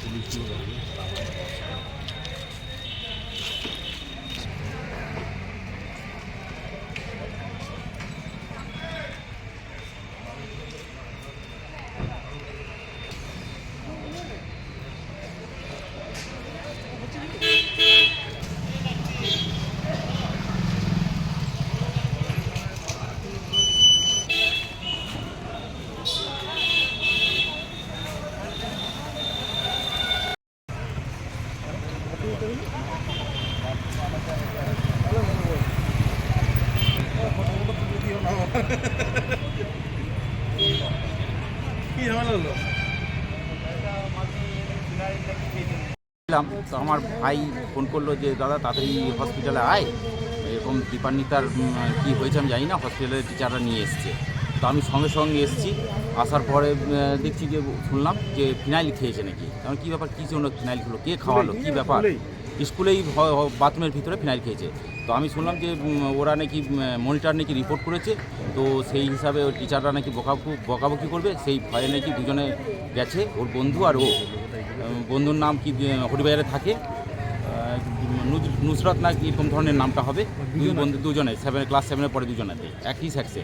Police তো আমার ভাই ফোন করল যে, দাদা, তাড়াতাড়ি হসপিটালে আয়। এরকম দীপান্বিতার কী হয়েছে আমি জানি না হসপিটালের টিচাররা নিয়ে এসছে। তো আমি সঙ্গে সঙ্গে এসেছি। আসার পরে দেখছি যে শুনলাম যে ফিনাইল খেয়েছে নাকি। কারণ কী ব্যাপার? কী জন্য ফিনাইল খেলো? কে খাওয়ালো? কী ব্যাপার? স্কুলেই। বাথরুমের ভিতরে ফিনাইল খেয়েছে। তো আমি শুনলাম যে ওরা নাকি মনিটর নাকি রিপোর্ট করেছে। তো সেই হিসাবে ওই টিচাররা নাকি বকাবু বকাবকি করবে। সেই ভয়ে নাকি দুজনে গেছে ওর বন্ধু আর ও। বন্ধুর নাম কি হরিবাজারে থাকে। নুসরাত না কি এরকম ধরনের নামটা হবে। দুই বন্ধু দুজনে সেভেন ক্লাস সেভেনের পরে দুজনাতে একই খেতে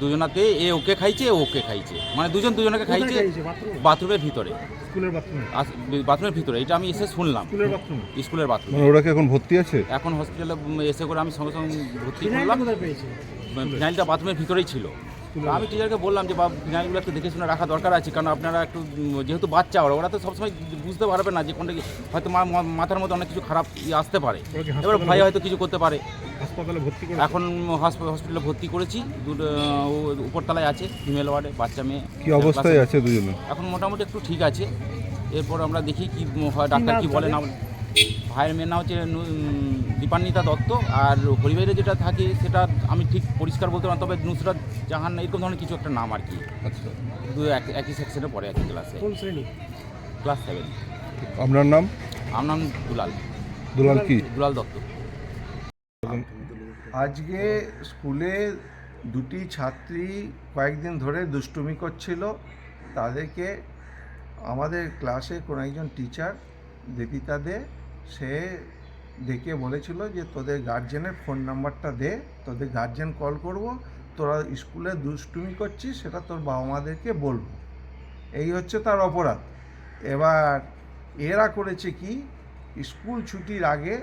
দুজনাতে এ ওকে খাইছে ও ওকে খাইছে। মানে দুজন দুজনকে খাইছে বাথরুমের ভিতরে। স্কুলের বাথরুমে বাথরুমের ভিতরে এটা আমি এসে শুনলাম। স্কুলের বাথরুম স্কুলের বাথরুম মানে ওরা কি এখন ভর্তি আছে? এখন হসপিটালে এসে করে আমি সঙ্গে সঙ্গে ভর্তি করলাম। ফিনাইলটা বাথরুমের ভিতরেই ছিল। আমি টিচারকে বললাম যে বা ফিনাইলগুলো একটু দেখে শুনে রাখা দরকার আছে। কারণ আপনারা একটু যেহেতু বাচ্চা ওরা ওরা তো সবসময় বুঝতে পারবে না যে কোনটা হয়তো মাথার মধ্যে অনেক কিছু খারাপ ইয়ে আসতে পারে। এবার ভাই হয়তো কিছু করতে পারে। হাসপাতালে ভর্তি করে এখন হসপিটালে ভর্তি করেছি। দুটো উপরতলায় আছে ফিমেল ওয়ার্ডে বাচ্চা মেয়ে কি অবস্থায় আছে দুজনে? এখন মোটামুটি একটু ঠিক আছে। এরপর আমরা দেখি কি হয় ডাক্তার কি বলে না ভাইয়ের মেয়ের নাম হচ্ছে দীপান্বিতা দত্ত আর পরিবারে যেটা থাকে সেটা আমি ঠিক পরিষ্কার বলতে পারি তবে নুসরাত জাহান এরকম ধরনের কিছু একটা নাম আর কি। আচ্ছা। দু এক- একই সেকশনে পড়ে একই ক্লাসে কোন শ্রেণি? ক্লাস সেভেন আপনার নাম? আমার নাম দুলাল। দুলাল কি? দুলাল দত্ত। আজকে স্কুলে দুটি ছাত্রী কয়েকদিন ধরে দুষ্টুমি করছিল। তাদেরকে আমাদের ক্লাসে কোনো একজন টিচার দেবিতা দে সে ডেকে বলেছিল যে তোদের গার্জেনের ফোন নাম্বারটা দে, তোদের গার্জেন কল করব, তোরা স্কুলে দুষ্টুমি করছিস, সেটা তোর বাবা মাদেরকে বলব। এই হচ্ছে তার অপরাধ। এবার এরা করেছে কি, স্কুল ছুটির আগে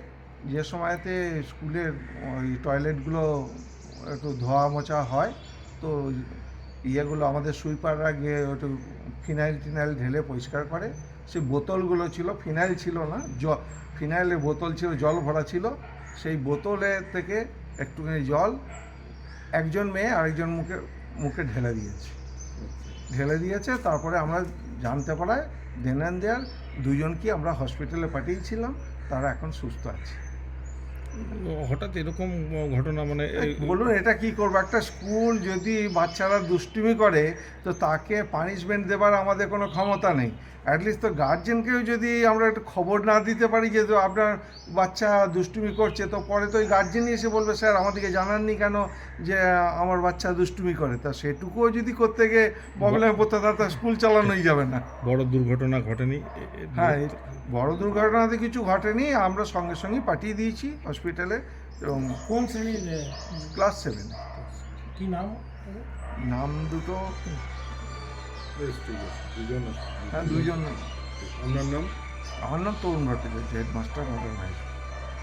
যে সময়তে স্কুলের ওই টয়লেটগুলো একটু ধোয়া মোছা হয়, তো ইয়েগুলো আমাদের সুইপাররা গিয়ে একটু ফিনাইল টিনাইল ঢেলে পরিষ্কার করে সেই বোতলগুলো ছিল, ফিনাইল ছিল না, জ, ফিনাইলের বোতল ছিল, জল ভরা ছিল। সেই বোতলে থেকে একটুখানি জল একজন মেয়ে আরেকজন মুখে মুখে ঢেলে দিয়েছে। ঢেলে দিয়েছে, তারপরে আমরা জানতে পারায় দেনান দেয়ার দুজনকে আমরা হসপিটালে পাঠিয়েছিলাম, তারা এখন সুস্থ আছে। হঠাৎ এরকম ঘটনা মানে বলুন এটা কি করব? একটা স্কুল যদি বাচ্চারা দুষ্টুমি করে তো তাকে পানিশমেন্ট দেবার আমাদের কোনো ক্ষমতা নেই। অ্যাটলিস্ট তো গার্জেনকেও যদি আমরা একটু খবর না দিতে পারি যে আপনার বাচ্চা দুষ্টুমি করছে তো পরে তো ওই গার্জেনই এসে বলবে স্যার আমাদেরকে জানাননি কেন যে আমার বাচ্চা দুষ্টুমি করে? তা সেটুকুও যদি করতে গিয়ে প্রবলেম পড়তে তা স্কুল চালানোই যাবে না। বড় দুর্ঘটনা ঘটেনি? হ্যাঁ বড় দুর্ঘটনাতে কিছু ঘটেনি আমরা সঙ্গে সঙ্গে পাঠিয়ে দিয়েছি হসপিটালে এবং কোন শ্রেণির ক্লাস সেভেন কি নাম? নাম দুটো হ্যাঁ দুজন। আপনার নাম? আমার নাম তরুণ ভট্টাচার্য হেডমাস্টার আমাদের স্কুল